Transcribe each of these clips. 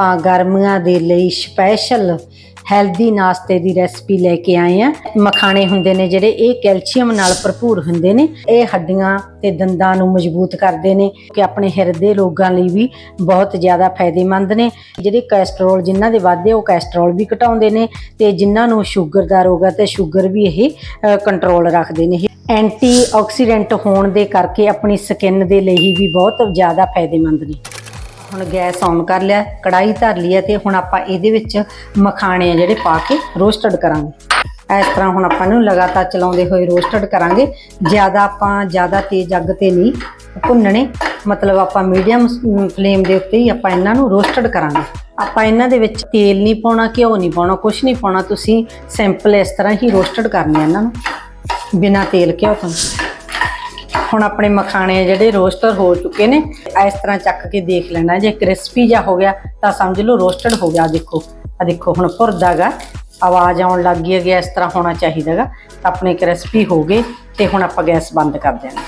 ਆਪਾਂ ਗਰਮੀਆਂ ਦੇ ਲਈ ਸਪੈਸ਼ਲ ਹੈਲਦੀ ਨਾਸ਼ਤੇ ਦੀ ਰੈਸਪੀ ਲੈ ਕੇ ਆਏ ਆ ਮਖਾਣੇ ਹੁੰਦੇ ਨੇ ਜਿਹੜੇ, ਇਹ ਕੈਲਸ਼ੀਅਮ ਨਾਲ ਭਰਪੂਰ ਹੁੰਦੇ ਨੇ। ਇਹ ਹੱਡੀਆਂ ਤੇ ਦੰਦਾਂ ਨੂੰ ਮਜ਼ਬੂਤ ਕਰਦੇ ਨੇ ਕਿ ਆਪਣੇ ਹਿਰਦੇ ਰੋਗਾਂ ਲਈ ਵੀ ਬਹੁਤ ਜ਼ਿਆਦਾ ਫਾਇਦੇਮੰਦ ਨੇ। ਜਿਹੜੇ ਕੋਲੇਸਟ੍ਰੋਲ ਜਿਨ੍ਹਾਂ ਦੇ ਵਾਧੇ, ਉਹ ਕੋਲੇਸਟ੍ਰੋਲ ਵੀ ਘਟਾਉਂਦੇ ਨੇ ਤੇ ਜਿਨ੍ਹਾਂ ਨੂੰ ਸ਼ੂਗਰ ਦਾ ਰੋਗ ਹੈ ਤੇ ਸ਼ੂਗਰ ਵੀ ਇਹ ਕੰਟਰੋਲ ਰੱਖਦੇ ਨੇ। ਇਹ ਐਂਟੀ ਆਕਸੀਡੈਂਟ ਹੋਣ ਦੇ ਕਰਕੇ ਆਪਣੀ ਸਕਿਨ ਦੇ ਲਈ ਵੀ ਬਹੁਤ ਜ਼ਿਆਦਾ ਫਾਇਦੇਮੰਦ ਨੇ। ਹੁਣ ਗੈਸ ਔਨ ਕਰ ਲਿਆ ਕੜਾਈ ਧਰ ਲਈ ਹੈ ਤੇ ਹੁਣ ਆਪਾਂ ਇਹਦੇ ਵਿੱਚ ਮਖਾਣੇ ਆ ਜਿਹੜੇ ਪਾ ਕੇ ਰੋਸਟਡ ਕਰਾਂਗੇ। ਇਸ ਤਰ੍ਹਾਂ ਹੁਣ ਆਪਾਂ ਨੂੰ ਲਗਾਤਾਰ ਚਲਾਉਂਦੇ ਹੋਏ ਰੋਸਟਡ ਕਰਾਂਗੇ। ਜ਼ਿਆਦਾ ਆਪਾਂ, ਜ਼ਿਆਦਾ ਤੇਜ਼ ਅੱਗ ਤੇ ਨਹੀਂ ਭੁੰਨਣੇ। ਮਤਲਬ ਆਪਾਂ ਮੀਡੀਅਮ ਫਲੇਮ ਦੇ ਉੱਤੇ ਹੀ ਆਪਾਂ ਇਹਨਾਂ ਨੂੰ ਰੋਸਟਡ ਕਰਾਂਗੇ। ਆਪਾਂ ਇਹਨਾਂ ਦੇ ਵਿੱਚ ਤੇਲ ਨਹੀਂ ਪਾਉਣਾ, ਘਿਓ ਨਹੀਂ ਪਾਉਣਾ ਕੁਝ ਨਹੀਂ ਪਾਉਣਾ। ਤੁਸੀਂ ਸਿੰਪਲ ਇਸ ਤਰ੍ਹਾਂ ਹੀ ਰੋਸਟਡ ਕਰਨੇ ਇਹਨਾਂ ਨੂੰ। ਬਿਨਾਂ ਤੇਲ ਘਿਓ ਤੋਂ। ਹੁਣ ਆਪਣੇ ਮਖਾਣੇ ਜਿਹੜੇ ਰੋਸਟਰ ਹੋ ਚੁੱਕੇ ਨੇ ਇਸ ਤਰ੍ਹਾਂ ਚੱਕ ਕੇ ਦੇਖ ਲੈਣਾ, ਜੇ ਕ੍ਰਿਸਪੀ ਜਿਹਾ ਹੋ ਗਿਆ ਤਾਂ ਸਮਝ ਲਓ ਰੋਸਟਡ ਹੋ ਗਿਆ। ਦੇਖੋ ਆ ਦੇਖੋ, ਹੁਣ ਭੁਰਦਾਗਾ। ਆਵਾਜ਼ ਆਉਣ ਲੱਗ ਗਈ ਹੈ ਇਸ ਤਰ੍ਹਾਂ ਹੋਣਾ ਚਾਹੀਦਾਗਾ। ਤਾਂ ਆਪਣੇ ਕ੍ਰਿਸਪੀ ਹੋ ਗਏ ਤੇ ਹੁਣ ਆਪਾਂ ਗੈਸ ਬੰਦ ਕਰ ਦੇਣਾ।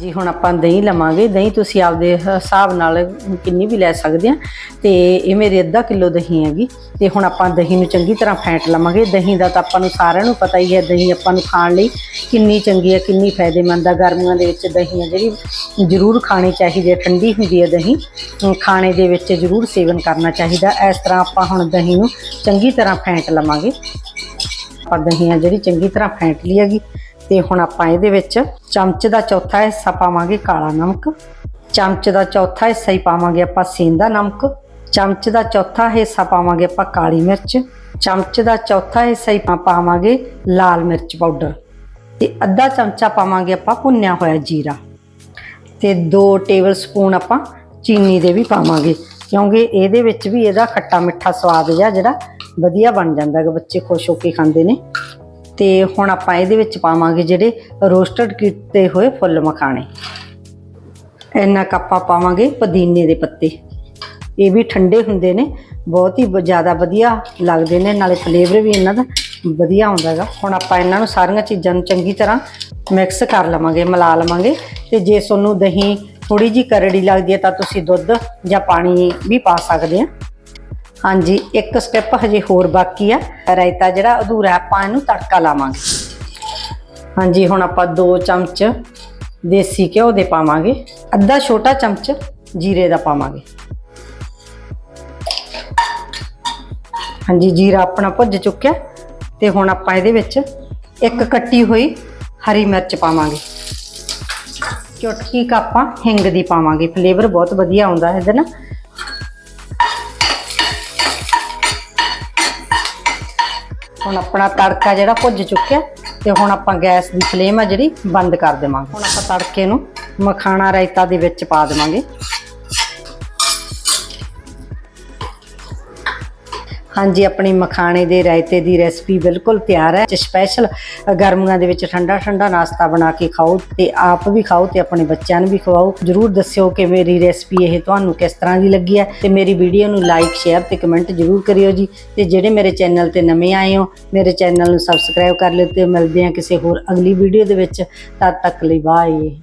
ਜੀ, ਹੁਣ ਆਪਾਂ ਦਹੀਂ ਲਵਾਂਗੇ। ਦਹੀਂ ਤੁਸੀਂ ਆਪਦੇ ਹਿਸਾਬ ਨਾਲ ਕਿੰਨੀ ਵੀ ਲੈ ਸਕਦੇ ਆ। ਤੇ ਇਹ ਮੇਰੇ ਅੱਧਾ ਕਿਲੋ ਦਹੀਂ ਹੈਗੀ। ਤੇ ਹੁਣ ਆਪਾਂ ਦਹੀਂ ਨੂੰ ਚੰਗੀ ਤਰ੍ਹਾਂ ਫੈਂਟ ਲਵਾਂਗੇ। ਦਹੀਂ ਦਾ ਤਾਂ ਆਪਾਂ ਨੂੰ ਸਾਰਿਆਂ ਨੂੰ ਪਤਾ ਹੀ ਹੈ, ਦਹੀਂ ਆਪਾਂ ਨੂੰ ਖਾਣ ਲਈ ਕਿੰਨੀ ਚੰਗੀ ਹੈ, ਕਿੰਨੀ ਫਾਇਦੇਮੰਦ ਆ। ਗਰਮੀਆਂ ਦੇ ਵਿੱਚ ਦਹੀਂ ਹੈ, ਜਿਹੜੀ ਜ਼ਰੂਰ ਖਾਣੀ ਚਾਹੀਦੀ ਹੈ। ਠੰਡੀ ਹੁੰਦੀ ਹੈ ਦਹੀਂ। ਖਾਣੇ ਦੇ ਵਿੱਚ ਜ਼ਰੂਰ ਸੇਵਨ ਕਰਨਾ ਚਾਹੀਦਾ। ਇਸ ਤਰ੍ਹਾਂ ਆਪਾਂ ਹੁਣ ਦਹੀਂ ਨੂੰ ਚੰਗੀ ਤਰ੍ਹਾਂ ਫੈਂਟ ਲਵਾਂਗੇ। ਆਪਾਂ ਦਹੀਂ ਹੈ ਜਿਹੜੀ ਚੰਗੀ ਤਰ੍ਹਾਂ ਫੈਂਟ ਲਈ ਹੈਗੀ। ਤੇ ਹੁਣ ਆਪਾਂ ਇਹਦੇ ਵਿੱਚ ਚਮਚ ਦਾ ਚੌਥਾ ਹਿੱਸਾ ਪਾਵਾਂਗੇ ਕਾਲਾ ਨਮਕ, ਚਮਚ ਦਾ ਚੌਥਾ ਹਿੱਸਾ ਹੀ ਪਾਵਾਂਗੇ ਆਪਾਂ ਸੇਂਦਾ ਨਮਕ, ਚਮਚ ਦਾ ਚੌਥਾ ਹਿੱਸਾ ਪਾਵਾਂਗੇ ਆਪਾਂ ਕਾਲੀ ਮਿਰਚ, ਚਮਚ ਦਾ ਚੌਥਾ ਹਿੱਸਾ ਹੀ ਪਾਵਾਂਗੇ ਲਾਲ ਮਿਰਚ ਪਾਊਡਰ ਤੇ ਅੱਧਾ ਚਮਚਾ ਪਾਵਾਂਗੇ ਆਪਾਂ ਭੁੰਨਿਆ ਹੋਇਆ ਜੀਰਾ ਤੇ 2 ਟੇਬਲ ਸਪੂਨ ਆਪਾਂ ਚੀਨੀ ਦੇ ਵੀ ਪਾਵਾਂਗੇ, ਕਿਉਂਕਿ ਇਹਦੇ ਵਿੱਚ ਵੀ ਇਹਦਾ ਖੱਟਾ ਮਿੱਠਾ ਸਵਾਦ ਜਿਹਾ ਜਿਹੜਾ ਵਧੀਆ ਬਣ ਜਾਂਦਾ ਹੈ ਬੱਚੇ ਖੁਸ਼ ਹੋ ਕੇ ਖਾਂਦੇ ਨੇ। ਤੇ ਹੁਣ ਆਪਾਂ ਇਹਦੇ ਵਿੱਚ ਪਾਵਾਂਗੇ ਜਿਹੜੇ ਰੋਸਟਡ ਕੀਤੇ ਹੋਏ ਫੁੱਲ ਮਖਾਣੇ। ਇੰਨਾ ਕੁ ਆਪਾਂ ਪਾਵਾਂਗੇ ਪੁਦੀਨੇ ਦੇ ਪੱਤੇ। ਇਹ ਵੀ ਠੰਡੇ ਹੁੰਦੇ ਨੇ, ਬਹੁਤ ਹੀ ਬ- ਜ਼ਿਆਦਾ ਵਧੀਆ ਲੱਗਦੇ ਨੇ, ਨਾਲੇ ਫਲੇਵਰ ਵੀ ਇਹਨਾਂ ਦਾ ਵਧੀਆ ਆਉਂਦਾ ਹੈਗਾ। ਹੁਣ ਆਪਾਂ ਇਹਨਾਂ ਨੂੰ ਸਾਰੀਆਂ ਚੀਜ਼ਾਂ ਨੂੰ ਚੰਗੀ ਤਰ੍ਹਾਂ ਮਿਕਸ ਕਰ ਲਵਾਂਗੇ, ਮਿਲਾ ਲਵਾਂਗੇ ਤੇ ਜੇ ਤੁਹਾਨੂੰ ਦਹੀਂ ਥੋੜੀ ਜੀ ਕਰੜੀ ਲੱਗਦੀ ਹੈ ਤਾਂ ਤੁਸੀਂ ਦੁੱਧ ਜਾਂ ਪਾਣੀ ਵੀ ਪਾ ਸਕਦੇ ਆ। ਹਾਂਜੀ, ਇੱਕ ਸਟੈਪ ਹਜੇ ਹੋਰ ਬਾਕੀ ਆ। ਰਾਇਤਾ ਜਿਹੜਾ ਅਧੂਰਾ ਆਪਾਂ ਇਹਨੂੰ ਤੜਕਾ ਲਾਵਾਂਗੇ। ਹਾਂਜੀ, ਹੁਣ ਆਪਾਂ 2 ਚਮਚ ਦੇਸੀ ਘਿਓ ਦੇ ਪਾਵਾਂਗੇ। ਅੱਧਾ ਛੋਟਾ ਚਮਚ ਜੀਰੇ ਦਾ ਪਾਵਾਂਗੇ। ਹਾਂਜੀ, ਜੀਰਾ ਆਪਣਾ ਭੁੱਜ ਚੁੱਕਿਆ। ਤੇ ਹੁਣ ਆਪਾਂ ਇਹਦੇ ਵਿੱਚ ਇੱਕ ਕੱਟੀ ਹੋਈ ਹਰੀ ਮਿਰਚ ਪਾਵਾਂਗੇ। ਚੁਟਕੀ ਕੁ ਆਪਾਂ ਹਿੰਗ ਦੀ ਪਾਵਾਂਗੇ। ਫਲੇਵਰ ਬਹੁਤ ਵਧੀਆ ਆਉਂਦਾ ਇਹਦੇ ਨਾਲ। ਹੁਣ ਆਪਣਾ ਤੜਕਾ ਜਿਹੜਾ ਭੁੱਜ ਚੁੱਕਿਆ ਤੇ ਹੁਣ ਆਪਾਂ ਗੈਸ ਦੀ ਫਲੇਮ ਆ ਜਿਹੜੀ ਬੰਦ ਕਰ ਦੇਵਾਂਗੇ। ਹੁਣ ਆਪਾਂ ਤੜਕੇ ਨੂੰ ਮਖਾਣਾ ਰਾਇਤਾ ਦੇ ਵਿੱਚ ਪਾ ਦੇਵਾਂਗੇ। ਹਾਂਜੀ, ਆਪਣੀ ਮਖਾਣੇ ਦੇ ਰਾਇਤੇ ਦੀ ਰੈਸਪੀ ਬਿਲਕੁਲ ਤਿਆਰ ਹੈ। ਸਪੈਸ਼ਲ ਗਰਮੀਆਂ ਦੇ ਵਿੱਚ ਠੰਡਾ ਠੰਡਾ ਨਾਸ਼ਤਾ ਬਣਾ ਕੇ ਖਾਓ ਤੇ ਆਪ ਵੀ ਖਾਓ ਤੇ ਆਪਣੇ ਬੱਚਿਆਂ ਨੂੰ ਵੀ ਖਵਾਓ। ਜਰੂਰ ਦੱਸਿਓ ਕਿ ਮੇਰੀ ਰੈਸਪੀ ਇਹ ਤੁਹਾਨੂੰ ਕਿਸ ਤਰ੍ਹਾਂ ਦੀ ਲੱਗੀ ਹੈ ਤੇ ਮੇਰੀ ਵੀਡੀਓ ਨੂੰ ਲਾਈਕ ਸ਼ੇਅਰ ਤੇ ਕਮੈਂਟ ਜਰੂਰ ਕਰਿਓ ਜੀ। ਤੇ ਜਿਹੜੇ ਮੇਰੇ ਚੈਨਲ ਤੇ ਨਵੇਂ ਆਏ ਹੋ, ਮੇਰੇ ਚੈਨਲ ਨੂੰ ਸਬਸਕ੍ਰਾਈਬ ਕਰ ਲਿਓ ਤੇ ਮਿਲਦੇ ਹਾਂ ਕਿਸੇ ਹੋਰ ਅਗਲੀ ਵੀਡੀਓ ਦੇ ਵਿੱਚ। ਤਦ ਤੱਕ ਲਈ ਬਾਏ।